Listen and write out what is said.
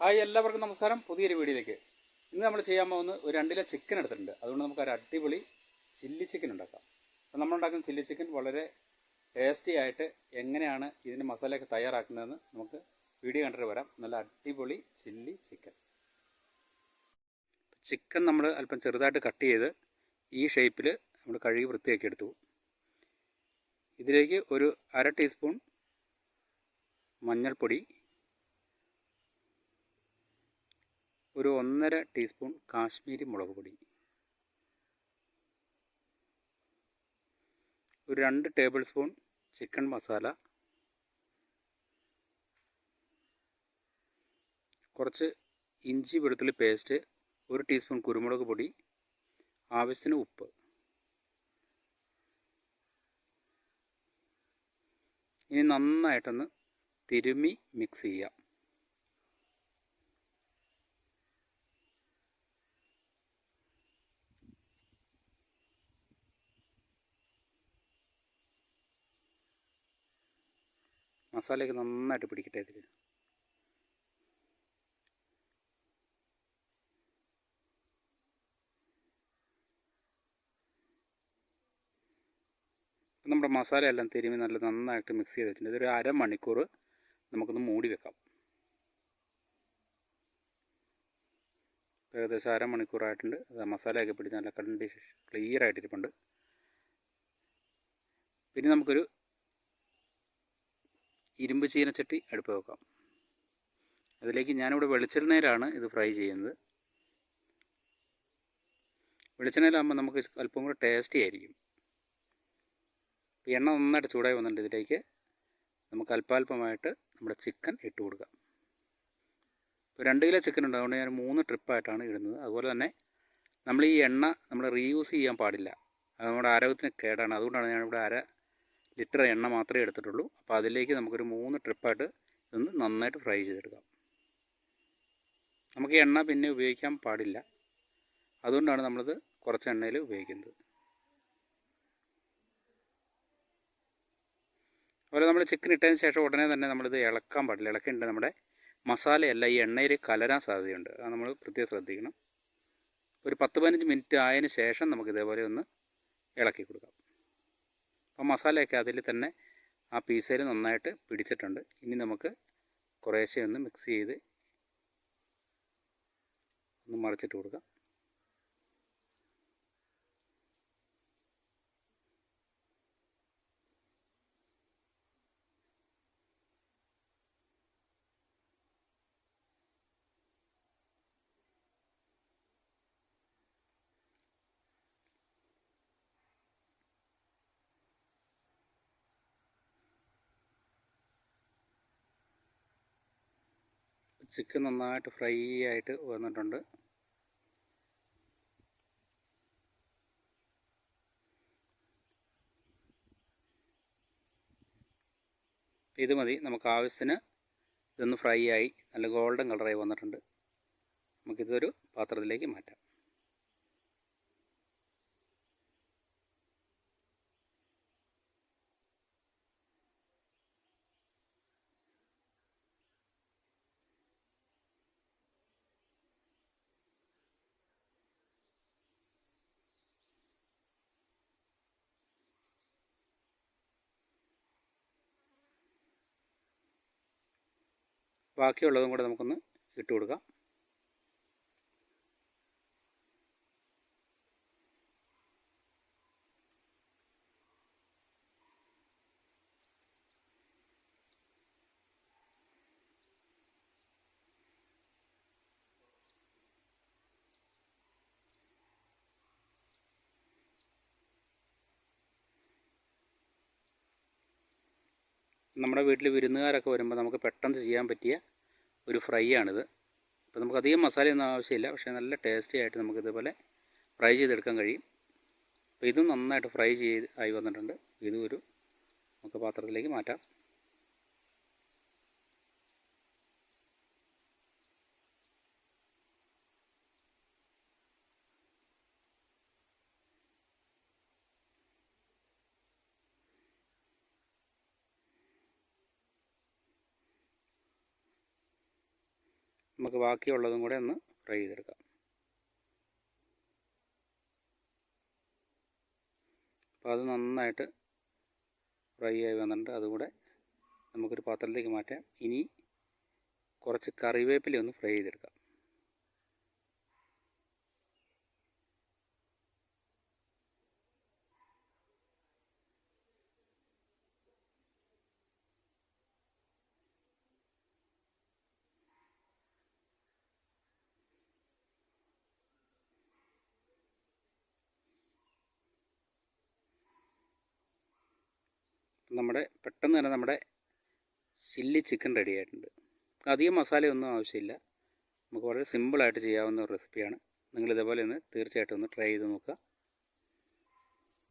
Hi എല്ലാവർക്കും നമസ്കാരം. പുതിയൊരു വീഡിയോയിലേക്ക്. ഇന്ന് നമ്മൾ ചെയ്യാൻ പോകുന്നത് ഒരു രണ്ടില ചിക്കൻ എടുത്തിട്ടുണ്ട്. അതുകൊണ്ട് നമുക്ക് ഒരു അടിപൊളി ചില്ലി ചിക്കൻ ഉണ്ടാക്കാം. നമ്മൾ ഉണ്ടാക്കുന്ന ചില്ലി ചിക്കൻ വളരെ ടേസ്റ്റി ആയിട്ട് എങ്ങനെയാണ് ഇതിന്റെ മസാലയൊക്കെ തയ്യാറാക്കുന്നതെന്ന് നമുക്ക് വീഡിയോ കണ്ടിട്ട് വരാം. നല്ല അടിപൊളി ചില്ലി ചിക്കൻ ചിക്കൻ നമ്മൾ അല്പം ചെറുതായിട്ട് കട്ട് ചെയ്ത് ഈ ഷേപ്പിൽ നമ്മൾ കഴുകി വൃത്തിയാക്കി എടുത്തു. ഇതിലേക്ക് ഒരു അര ടീസ്പൂൺ മഞ്ഞൾപ്പൊടി ഒരു ഒന്നര ടീസ്പൂൺ കാശ്മീരി മുളക് പൊടി. ഒരു രണ്ട് ടേബിൾ സ്പൂൺ ചിക്കൻ മസാല. കുറച്ച് ഇഞ്ചി വെളുത്തുള്ളി പേസ്റ്റ് ഒരു ടീസ്പൂൺ കുരുമുളക് പൊടി ആവശ്യത്തിന് ഉപ്പ്. ഇനി നന്നായിട്ടൊന്ന് തിരുമി മിക്സ് ചെയ്യാം മസാലയൊക്കെ നന്നായിട്ട് പിടിക്കട്ടെ ഇതിൽ നമ്മുടെ മസാല എല്ലാം തിരുമി നല്ല നന്നായിട്ട് മിക്സ് ചെയ്ത് വെച്ചിട്ടുണ്ട്. ഇതൊരു അരമണിക്കൂർ നമുക്കൊന്ന് മൂടി വെക്കാം. ഏകദേശം അരമണിക്കൂറായിട്ടുണ്ട്. മസാലയൊക്കെ പിടിച്ച് നല്ല കണ്ടീഷൻ ക്ലിയർ ആയിട്ടിരിപ്പുണ്ട്. പിന്നെ നമുക്കൊരു ഇരുമ്പ് ചീനച്ചട്ടി അടുപ്പ് വെക്കാം. അതിലേക്ക് ഞാനിവിടെ വെളിച്ചെണ്ണയിലാണ് ഇത് ഫ്രൈ ചെയ്യുന്നത്. വെളിച്ചെണ്ണയിലാകുമ്പോൾ നമുക്ക് അല്പം കൂടെ ടേസ്റ്റി ആയിരിക്കും. എണ്ണ നന്നായിട്ട് ചൂടായി വന്നിട്ടുണ്ട് ഇതിലേക്ക്. നമുക്ക് അല്പാൽപമായിട്ട് നമ്മുടെ ചിക്കൻ ഇട്ട് കൊടുക്കാം. ഇപ്പോൾ രണ്ട് കിലോ ചിക്കൻ ഉണ്ട്. അതുകൊണ്ട് ഞാൻ മൂന്ന് ട്രിപ്പായിട്ടാണ് ഇടുന്നത്. അതുപോലെ തന്നെ നമ്മൾ ഈ എണ്ണ നമ്മൾ റീയൂസ് ചെയ്യാൻ പാടില്ല. അത് നമ്മുടെ ആരോഗ്യത്തിന് കേടാണ്. അതുകൊണ്ടാണ് ഞാനിവിടെ അര ലിറ്റർ എണ്ണ മാത്രമേ എടുത്തിട്ടുള്ളൂ. അപ്പോൾ അതിലേക്ക് നമുക്കൊരു മൂന്ന് ട്രിപ്പായിട്ട് ഇതൊന്ന് നന്നായിട്ട് ഫ്രൈ ചെയ്തെടുക്കാം. നമുക്ക് എണ്ണ പിന്നെ ഉപയോഗിക്കാൻ പാടില്ല. അതുകൊണ്ടാണ് നമ്മളിത് കുറച്ച് എണ്ണയിൽ ഉപയോഗിക്കുന്നത്. അതുപോലെ നമ്മൾ ചിക്കൻ ഇട്ടതിന് ശേഷം ഉടനെ തന്നെ നമ്മളിത് ഇളക്കാൻ പാടില്ല. ഇളക്കേണ്ട നമ്മുടെ മസാലയല്ല ഈ എണ്ണയിൽ കലരാൻ സാധ്യതയുണ്ട്. അത് നമ്മൾ പ്രത്യേകം ശ്രദ്ധിക്കണം. ഒരു പത്ത് പതിനഞ്ച് മിനിറ്റ് ആയതിന് ശേഷം നമുക്ക് ഇതേപോലെ ഒന്ന് ഇളക്കി കൊടുക്കാം. അപ്പോൾ മസാലയൊക്കെ അതിൽ തന്നെ ആ പീസയിൽ നന്നായിട്ട് പിടിച്ചിട്ടുണ്ട്. ഇനി നമുക്ക് കുറേശ്ശെ ഒന്ന് മിക്സ് ചെയ്ത് ഒന്ന് മറിച്ചിട്ട് കൊടുക്കാം. ചിക്കൻ നന്നായിട്ട് ഫ്രൈ ആയിട്ട് വന്നിട്ടുണ്ട്. ഇത് മതി. നമുക്ക് ആവശ്യത്തിന് ഇതൊന്ന് ഫ്രൈ ആയി നല്ല ഗോൾഡൻ കളറായി വന്നിട്ടുണ്ട്. നമുക്കിതൊരു പാത്രത്തിലേക്ക് മാറ്റാം. ബാക്കിയുള്ളതും കൂടെ നമുക്കൊന്ന് ഇട്ട് കൊടുക്കാം. നമ്മുടെ വീട്ടിൽ വിരുന്നുകാരൊക്കെ വരുമ്പോൾ നമുക്ക് പെട്ടെന്ന് ചെയ്യാൻ പറ്റിയ ഒരു ഫ്രൈ ആണിത് അപ്പോൾ നമുക്ക് അധികം മസാലയൊന്നും ആവശ്യമില്ല. പക്ഷേ നല്ല ടേസ്റ്റി ആയിട്ട് നമുക്ക് ഇതുപോലെ ഫ്രൈ ചെയ്തെടുക്കാൻ കഴിയും. അപ്പോൾ ഇതും നന്നായിട്ട് ഫ്രൈ ചെയ്ത് ആയി വന്നിട്ടുണ്ട്. ഇതും ഒരു നമുക്ക് പാത്രത്തിലേക്ക് മാറ്റാം. നമുക്ക് ബാക്കിയുള്ളതും കൂടെ ഒന്ന് ഫ്രൈ ചെയ്തെടുക്കാം. അപ്പോൾ അത് നന്നായിട്ട് ഫ്രൈ ആയി വന്നിട്ടുണ്ട്. അതുകൂടെ നമുക്കൊരു പാത്രത്തിലേക്ക് മാറ്റാം. ഇനി കുറച്ച് കറിവേപ്പില ഒന്ന് ഫ്രൈ ചെയ്തെടുക്കാം. നമ്മുടെ പെട്ടെന്ന് തന്നെ നമ്മുടെ ചില്ലി ചിക്കൻ റെഡി ആയിട്ടുണ്ട്. അധികം മസാലയൊന്നും ആവശ്യമില്ല. നമുക്ക് വളരെ സിമ്പിളായിട്ട് ചെയ്യാവുന്ന ഒരു റെസിപ്പിയാണ് നിങ്ങൾ ഇതേപോലെ ഒന്ന് തീർച്ചയായിട്ടും ഒന്ന് ട്രൈ ചെയ്ത് നോക്കുക.